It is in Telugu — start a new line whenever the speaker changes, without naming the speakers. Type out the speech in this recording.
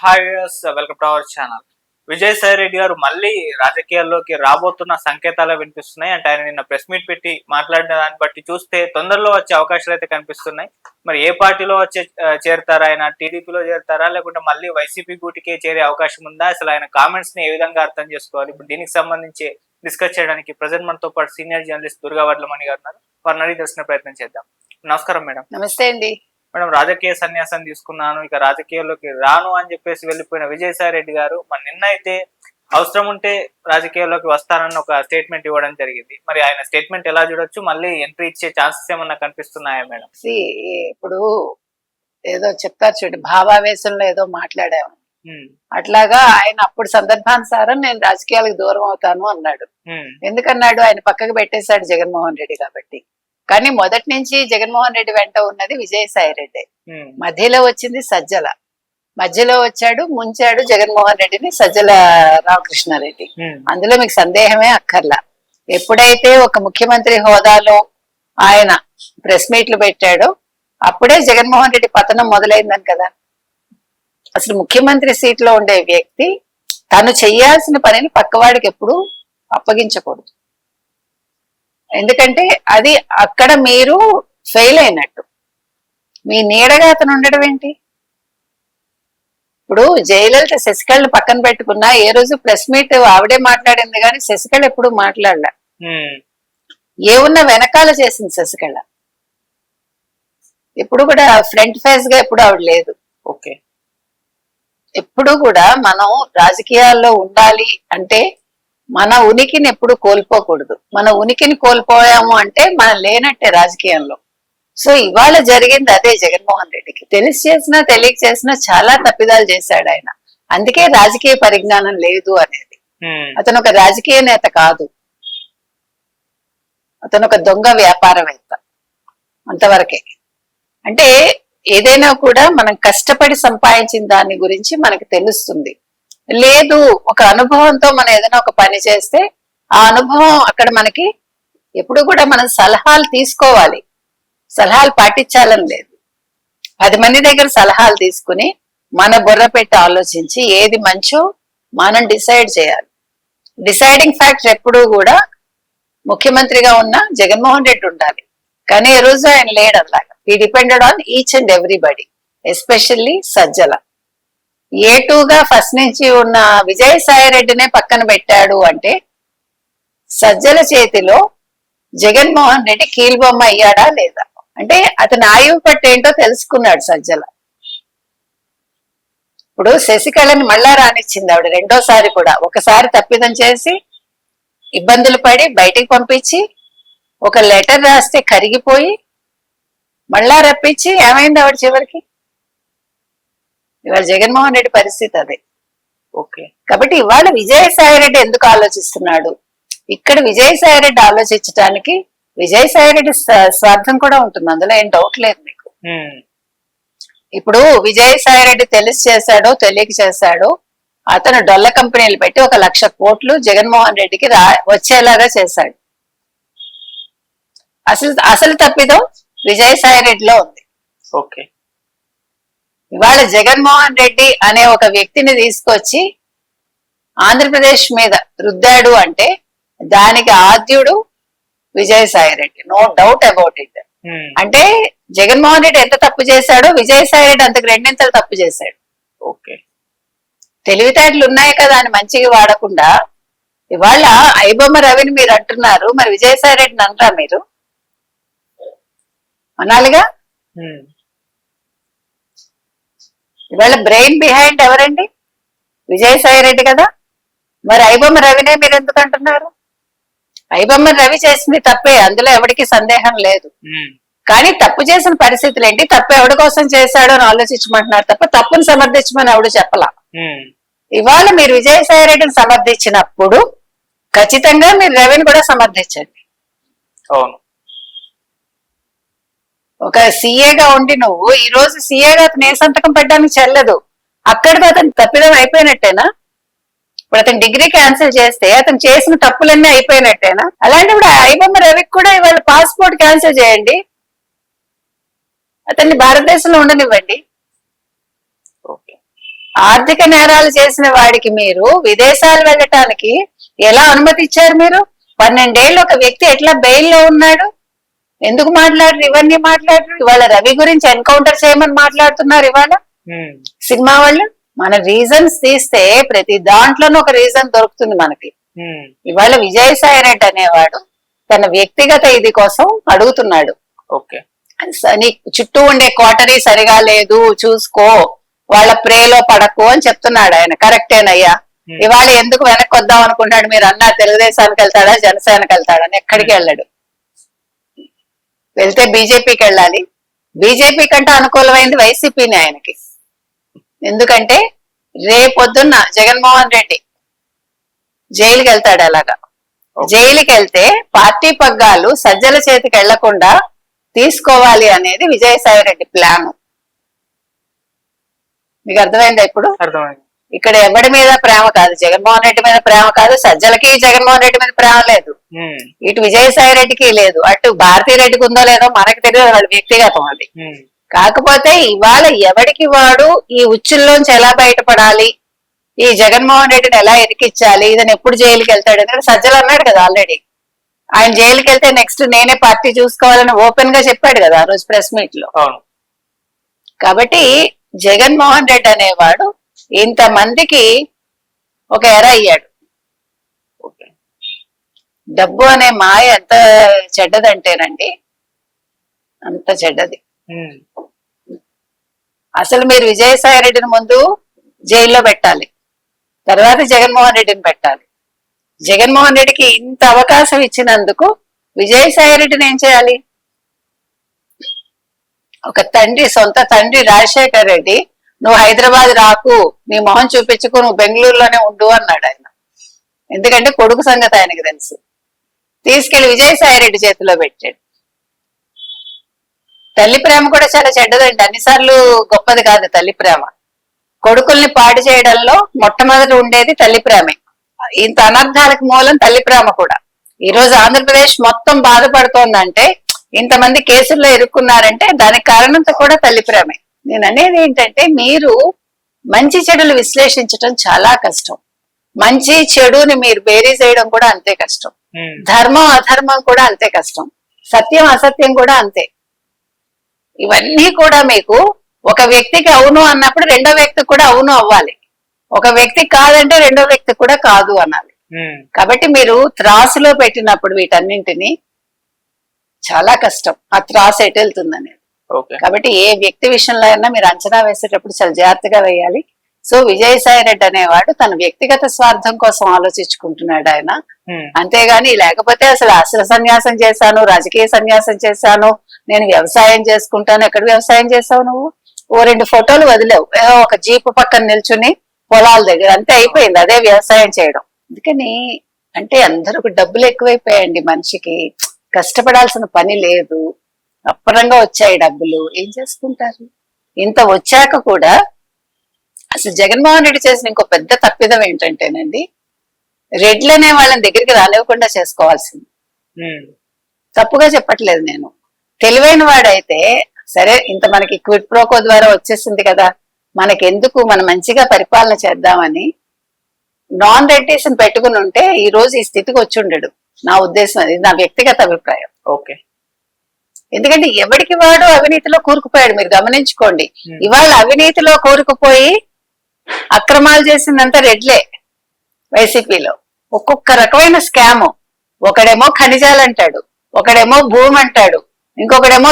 Hi welcome to our channel Vijayasai Reddy garu మళ్ళీ రాజకీయాల్లోకి రాబోతున్న సంకేతాలు వినిపిస్తున్నాయి. అంటే ఆయన నిన్న ప్రెస్ మీట్ పెట్టి మాట్లాడిన దాన్ని బట్టి చూస్తే తొందరలో వచ్చే అవకాశాలు అయితే కనిపిస్తున్నాయి. మరి ఏ పార్టీలో వచ్చే చేరుతారా? ఆయన టీడీపీలో చేరుతారా? లేకుంటే మళ్ళీ వైసీపీ గూటికే చేరే అవకాశం ఉందా? అసలు ఆయన కామెంట్స్ని ఏ విధంగా అర్థం చేసుకోవాలి? ఇప్పుడు దీనికి సంబంధించి డిస్కస్ చేయడానికి ప్రజెంట్ మనతో పాటు సీనియర్ జర్నలిస్ట్ దుర్గా వడ్లమణి గారు ఉన్నారు. వారిని అడిగి తెలిసిన ప్రయత్నం చేద్దాం. నమస్కారం మేడం.
నమస్తే అండి.
మేడం రాజకీయ సన్యాసం తీసుకున్నాను ఇక రాజకీయాల్లోకి రాను అని చెప్పేసి వెళ్ళిపోయిన విజయసాయి రెడ్డి గారు మరి నిన్న అయితే అవసరం ఉంటే రాజకీయాల్లోకి వస్తానని ఒక స్టేట్మెంట్ ఇవ్వడం జరిగింది. మరి ఆయన స్టేట్మెంట్ ఎలా చూడొచ్చు? మళ్ళీ ఎంట్రీ ఇచ్చే ఛాన్సెస్ ఏమన్నా కనిపిస్తున్నాయా మేడం?
ఇప్పుడు ఏదో చెప్తారు చూడండి భావావేశంలో ఏదో మాట్లాడాము. అట్లాగా ఆయన అప్పుడు సందర్భానుసారం నేను రాజకీయాలకు దూరం అవుతాను అన్నాడు. ఎందుకన్నాడు? ఆయన పక్కకు పెట్టేశాడు జగన్మోహన్ రెడ్డి కాబట్టి. కానీ మొదటి నుంచి జగన్మోహన్ రెడ్డి వెంట ఉన్నది విజయసాయి రెడ్డి. మధ్యలో వచ్చింది సజ్జల. మధ్యలో వచ్చాడు ముంచాడు జగన్మోహన్ రెడ్డిని సజ్జల రామకృష్ణారెడ్డి. అందులో మీకు సందేహమే అక్కర్లా. ఎప్పుడైతే ఒక ముఖ్యమంత్రి హోదాలో ఆయన ప్రెస్ మీట్లు పెట్టాడో అప్పుడే జగన్మోహన్ రెడ్డి పతనం మొదలైందని కదా. అసలు ముఖ్యమంత్రి సీట్లో ఉండే వ్యక్తి తను చేయాల్సిన పనిని పక్కవాడికి ఎప్పుడు అప్పగించకూడదు. ఎందుకంటే అది అక్కడ మీరు ఫెయిల్ అయినట్టు. మీ నీడగా అతను ఉండడం ఏంటి? ఇప్పుడు జయలలిత శశికళను పక్కన పెట్టుకున్నా ఏ రోజు ప్రెస్ మీట్ ఆవిడే మాట్లాడింది కానీ శశికళ ఎప్పుడు మాట్లాడలే.
ఉమ్,
ఏ ఉన్న వెనకాల చేసింది శశికళ. ఎప్పుడు కూడా ఫ్రంట్ ఫేస్గా ఎప్పుడు ఆవిడ లేదు.
ఓకే.
ఎప్పుడు కూడా మనం రాజకీయాల్లో ఉండాలి అంటే మన ఉనికిని ఎప్పుడు కోల్పోకూడదు. మన ఉనికిని కోల్పోయాము అంటే మనం లేనట్టే రాజకీయంలో. సో ఇవాళ జరిగింది అదే జగన్మోహన్ రెడ్డికి. తెలిసి చేసినా తెలియక చేసినా చాలా తప్పిదాలు చేశాడు ఆయన. అందుకే రాజకీయ పరిజ్ఞానం లేదు అనేది. అతను ఒక రాజకీయ నేత కాదు. అతను ఒక దొంగ వ్యాపారవేత్త. అంతవరకే. అంటే ఏదైనా కూడా మనం కష్టపడి సంపాదించిన దాని గురించి మనకు తెలుస్తుంది. లేదు ఒక అనుభవంతో మనం ఏదైనా ఒక పని చేస్తే ఆ అనుభవం అక్కడ మనకి ఎప్పుడు కూడా మనం సలహాలు తీసుకోవాలి. సలహాలు పాటించాలని లేదు. పది మంది దగ్గర సలహాలు తీసుకుని మన బుర్ర పెట్టి ఆలోచించి ఏది మంచో మనం డిసైడ్ చేయాలి. డిసైడింగ్ ఫ్యాక్టర్ ఎప్పుడూ కూడా ముఖ్యమంత్రిగా ఉన్న జగన్మోహన్ రెడ్డి ఉండాలి. కానీ ఈ రోజు ఆయన లేడు అలాగా. ఈ depended on each and everybody especially Sajjala A టూగా ఫస్ట్ నుంచి ఉన్న విజయసాయి రెడ్డినే పక్కన పెట్టాడు అంటే సజ్జల చేతిలో జగన్మోహన్ రెడ్డి కీలుబొమ్మ అయ్యాడా లేదా? అంటే అతని ఆయువు పట్టు ఏంటో తెలుసుకున్నాడు సజ్జల. ఇప్పుడు శశికళని మళ్ళా రానిచ్చింది ఆవిడ రెండోసారి కూడా. ఒకసారి తప్పిదం చేసి ఇబ్బందులు పడి బయటికి పంపించి ఒక లెటర్ రాస్తే కరిగిపోయి మళ్ళా రప్పించి ఏమైంది ఆవిడ చివరికి? ఇవాళ జగన్మోహన్ రెడ్డి పరిస్థితి అదే.
ఓకే.
కాబట్టి ఇవాళ విజయసాయి రెడ్డి ఎందుకు ఆలోచిస్తున్నాడు? ఇక్కడ విజయసాయి రెడ్డి ఆలోచించడానికి విజయసాయి రెడ్డి స్వ- స్వార్థం కూడా ఉంటుంది. అందులో ఏం డౌట్ లేదు మీకు. ఇప్పుడు విజయసాయి రెడ్డి తెలిసి చేశాడో తెలియక చేశాడో అతను డొల్ల కంపెనీలు పెట్టి ఒక లక్ష కోట్లు జగన్మోహన్ రెడ్డికి రా వచ్చేలాగా చేశాడు. అసలు అసలు తప్పిదం విజయసాయి రెడ్డిలో ఉంది.
ఓకే.
ఇవాళ జగన్మోహన్ రెడ్డి అనే ఒక వ్యక్తిని తీసుకొచ్చి ఆంధ్రప్రదేశ్ మీద రుద్దాడు అంటే దానికి ఆద్యుడు Vijayasai Reddy. No doubt about it అంటే జగన్మోహన్ రెడ్డి ఎంత తప్పు చేశాడో విజయసాయి రెడ్డి అంతకు రెండింతలు తప్పు చేశాడు.
ఓకే
తెలివితేటలు ఉన్నాయి కదా అని మంచిగా వాడకుండా ఇవాళ ఐబొమ్మ రవిని మీరు అంటున్నారు. మరి విజయసాయి రెడ్డిని అనరా మీరు? అనాలిగా?
ఉమ్,
ఇవాళ బ్రెయిన్ బిహైండ్ ఎవరండి? విజయసాయి రెడ్డి కదా? మరి ఐబొమ్మ రవినే మీరు ఎందుకు అంటున్నారు? ఐబొమ్మ రవి చేసింది తప్పే అందులో ఎవరికి సందేహం లేదు. కానీ తప్పు చేసిన పరిస్థితులు ఏంటి? తప్పు ఎవరి కోసం చేశాడో అని ఆలోచించమంటున్నారు తప్ప తప్పును సమర్థించమని ఎవడు చెప్పలా. ఇవాళ మీరు విజయసాయి రెడ్డిని సమర్థించినప్పుడు ఖచ్చితంగా మీరు రవిని కూడా సమర్థించండి.
అవును.
ఒక సీఏగా ఉండి నువ్వు ఈ రోజు సీఏగా అతను ఏ సంతకం పెట్టడానికి చెల్లదు. అక్కడితో అతను తప్పిదం అయిపోయినట్టేనా? ఇప్పుడు అతను డిగ్రీ క్యాన్సిల్ చేస్తే అతను చేసిన తప్పులన్నీ అయిపోయినట్టేనా? అలాంటప్పుడు ఐబొమ్మ రవికి కూడా ఇవాళ పాస్పోర్ట్ క్యాన్సిల్ చేయండి. అతన్ని భారతదేశంలో ఉండనివ్వండి.
ఓకే.
ఆర్థిక నేరాలు చేసిన వాడికి మీరు విదేశాలు వెళ్ళటానికి ఎలా అనుమతి ఇచ్చారు మీరు? పన్నెండేళ్ళు ఒక వ్యక్తి ఎట్లా బెయిల్లో ఉన్నాడు? ఎందుకు మాట్లాడరు? ఇవన్నీ మాట్లాడరు. ఇవాళ రవి గురించి ఎన్కౌంటర్ చేయమని మాట్లాడుతున్నారు ఇవాళ. సినిమా వాళ్ళు మన రీజన్స్ తీస్తే ప్రతి దాంట్లోనూ ఒక రీజన్ దొరుకుతుంది మనకి. ఇవాళ విజయసాయి రెడ్డి అనేవాడు తన వ్యక్తిగత ఇది కోసం అడుగుతున్నాడు.
ఓకే.
చుట్టూ ఉండే కోటరీ సరిగా లేదు చూసుకో వాళ్ళ ప్రేలో పడకు అని చెప్తున్నాడు ఆయన. కరెక్టేనయ్యా. ఇవాళ ఎందుకు వెనక్కి వద్దాం అనుకుంటాడు మీరు అన్న తెలుగుదేశానికి వెళ్తాడా? జనసేనకి వెళ్తాడని ఎక్కడికి వెళ్ళాడు. వెళ్తే బీజేపీకి వెళ్ళాలి. బీజేపీ కంటే అనుకూలమైంది వైసీపీని ఆయనకి. ఎందుకంటే రేపొద్దున్న జగన్మోహన్ రెడ్డి జైలుకి వెళ్తాడు అలాగా. జైలుకి వెళ్తే పార్టీ పగ్గాలు సజ్జల చేతికి వెళ్ళకుండా తీసుకోవాలి అనేది విజయసాయి రెడ్డి ప్లాన్. మీకు అర్థమైందా ఇప్పుడు?
అర్థమైంది.
ఇక్కడ ఎవడి మీద ప్రేమ కాదు. జగన్మోహన్ రెడ్డి మీద ప్రేమ కాదు. సజ్జలకి జగన్మోహన్ రెడ్డి మీద ప్రేమ లేదు. ఇటు విజయసాయి రెడ్డికి లేదు. అటు భారతీ రెడ్డికి ఉందో లేదో మనకి తెలియదు. వాళ్ళ వ్యక్తిగతం అది. కాకపోతే ఇవాళ ఎవడికి వాడు ఈ ఉచ్చుల్లోంచి ఎలా బయటపడాలి? ఈ జగన్మోహన్ రెడ్డిని ఎలా ఎరికిచ్చాలి ఇతను ఎప్పుడు జైలుకి వెళ్తాడు? ఎందుకంటే సజ్జలు అన్నాడు కదా ఆల్రెడీ. ఆయన జైలుకి వెళ్తే నెక్స్ట్ నేనే పార్టీ చూసుకోవాలని ఓపెన్గా చెప్పాడు కదా ఆ రోజు ప్రెస్
మీట్లో
కాబట్టి జగన్మోహన్ రెడ్డి అనేవాడు ఇంతమందికి ఒక ఎర అయ్యాడు. డబ్బు అనే మాయ ఎంత చెడ్డదంటేనండి అంత చెడ్డది. అసలు మీరు విజయసాయి రెడ్డిని ముందు జైల్లో పెట్టాలి తర్వాత జగన్మోహన్ రెడ్డిని పెట్టాలి. జగన్మోహన్ రెడ్డికి ఇంత అవకాశం ఇచ్చినందుకు విజయసాయి రెడ్డిని ఏం చేయాలి? ఒక తండ్రి సొంత తండ్రి రాజశేఖర్ రెడ్డి నువ్వు హైదరాబాద్ రాకు నీ మొహం చూపించుకు నువ్వు బెంగళూరులోనే ఉండు అన్నాడు ఆయన. ఎందుకంటే కొడుకు సంగతి ఆయనకి తెలుసు. తీసుకెళ్ళి విజయసాయి రెడ్డి చేతిలో పెట్టాడు. తల్లి ప్రేమ కూడా చాలా చెడ్డదండి. అన్నిసార్లు గొప్పది కాదు తల్లి ప్రేమ. కొడుకుల్ని పాడు చేయడంలో మొట్టమొదటి ఉండేది తల్లి ప్రేమే. ఇంత అనర్థాలకు మూలం తల్లి ప్రేమ కూడా. ఈ రోజు ఆంధ్రప్రదేశ్ మొత్తం బాధపడుతోందంటే ఇంతమంది కేసుల్లో ఇరుక్కున్నారంటే దానికి కారణంతో కూడా తల్లి ప్రేమే. నేను అనేది ఏంటంటే మీరు మంచి చెడులు విశ్లేషించడం చాలా కష్టం. మంచి చెడుని మీరు బేరీ చేయడం కూడా అంతే కష్టం. ధర్మం అధర్మం కూడా అంతే కష్టం. సత్యం అసత్యం కూడా అంతే. ఇవన్నీ కూడా మీకు ఒక వ్యక్తికి అవును అన్నప్పుడు రెండో వ్యక్తికి కూడా అవును అవ్వాలి. ఒక వ్యక్తి కాదంటే రెండో వ్యక్తి కూడా కాదు అనాలి. కాబట్టి మీరు త్రాసులో పెట్టినప్పుడు వీటన్నింటిని చాలా కష్టం. ఆ త్రాసు ఎటు వెళ్తుందని
ఓకే
కాబట్టి ఏ వ్యక్తి విషయంలో అయినా మీరు అంచనా వేసేటప్పుడు చాలా జాగ్రత్తగా వేయాలి. సో విజయసాయి రెడ్డి అనేవాడు తన వ్యక్తిగత స్వార్థం కోసం ఆలోచించుకుంటున్నాడు ఆయన. అంతేగాని లేకపోతే అసలు అసలు సన్యాసం చేశాను రాజకీయ సన్యాసం చేశాను నేను వ్యవసాయం చేసుకుంటాను ఎక్కడ వ్యవసాయం చేసావు నువ్వు? ఓ రెండు ఫోటోలు వదిలేవు. ఏదో ఒక జీపు పక్కన నిల్చుని పొలాల దగ్గర అంతే అయిపోయింది. అదే వ్యవసాయం చేయడం. అందుకని అంటే అందరికి డబ్బులు ఎక్కువైపోయాయండి మనిషికి. కష్టపడాల్సిన పని లేదు. అప్పరంగా వచ్చాయి డబ్బులు. ఏం చేసుకుంటారు? ఇంత వచ్చాక కూడా అసలు జగన్మోహన్ రెడ్డి చేసిన ఇంకో పెద్ద తప్పిదం ఏంటంటేనండి రెడ్లు అనే వాళ్ళని దగ్గరికి రానివ్వకుండా చేసుకోవాల్సింది. తప్పుగా చెప్పట్లేదు నేను. తెలివైన వాడైతే సరే ఇంత మనకి క్విట్ ప్రోకో ద్వారా వచ్చేసింది కదా మనకెందుకు మనం మంచిగా పరిపాలన చేద్దామని నాన్ రెడ్డిస్ పెట్టుకుని ఉంటే ఈ రోజు ఈ స్థితికి వచ్చి ఉండడు. నా ఉద్దేశం అది నా వ్యక్తిగత అభిప్రాయం.
ఓకే.
ఎందుకంటే ఎవడికి వాడు అవినీతిలో కూరుకుపోయాడు మీరు గమనించుకోండి.
Hmm.
ఇవాళ అవినీతిలో కూరుకుపోయి అక్రమాలు చేసిందంతా రెడ్లే వైసీపీలో. ఒక్కొక్క రకమైన స్కామ్. ఒకడేమో ఖనిజాలు అంటాడు ఒకడేమో భూమి అంటాడు ఇంకొకడేమో